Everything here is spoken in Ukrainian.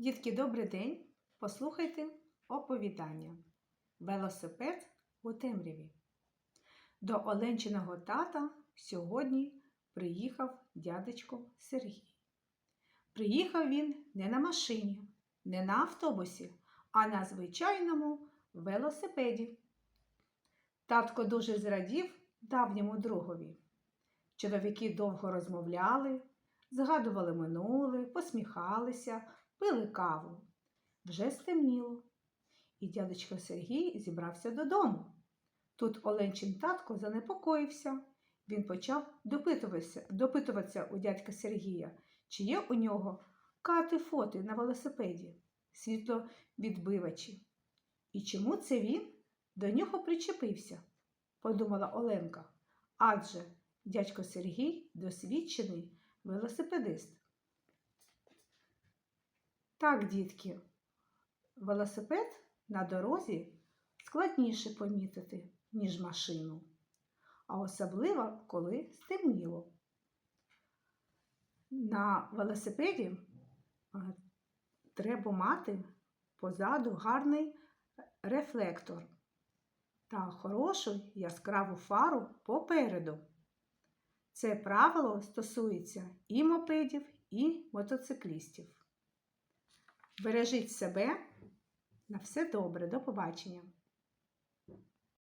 Дітки, добрий день! Послухайте оповідання. Велосипед у темряві. До Оленчиного тата сьогодні приїхав дядечко Сергій. Приїхав він не на машині, не на автобусі, а на звичайному велосипеді. Татко дуже зрадів давньому другові. Чоловіки довго розмовляли, згадували минуле, посміхалися, пили каву. Вже стемніло, і дядечко Сергій зібрався додому. Тут Оленчин татко занепокоївся. Він почав допитуватися, допитуватися у дядька Сергія, чи є у нього кати фоти на велосипеді, світловідбивачі. І чому це він до нього причепився, подумала Оленка. Адже дядько Сергій досвідчений велосипедист. Так, дітки, велосипед на дорозі складніше помітити, ніж машину, а особливо, коли стемніло. На велосипеді е, треба мати позаду гарний рефлектор та хорошу яскраву фару попереду. Це правило стосується і мопедів, і мотоциклістів. Бережіть себе. На все добре, до побачення!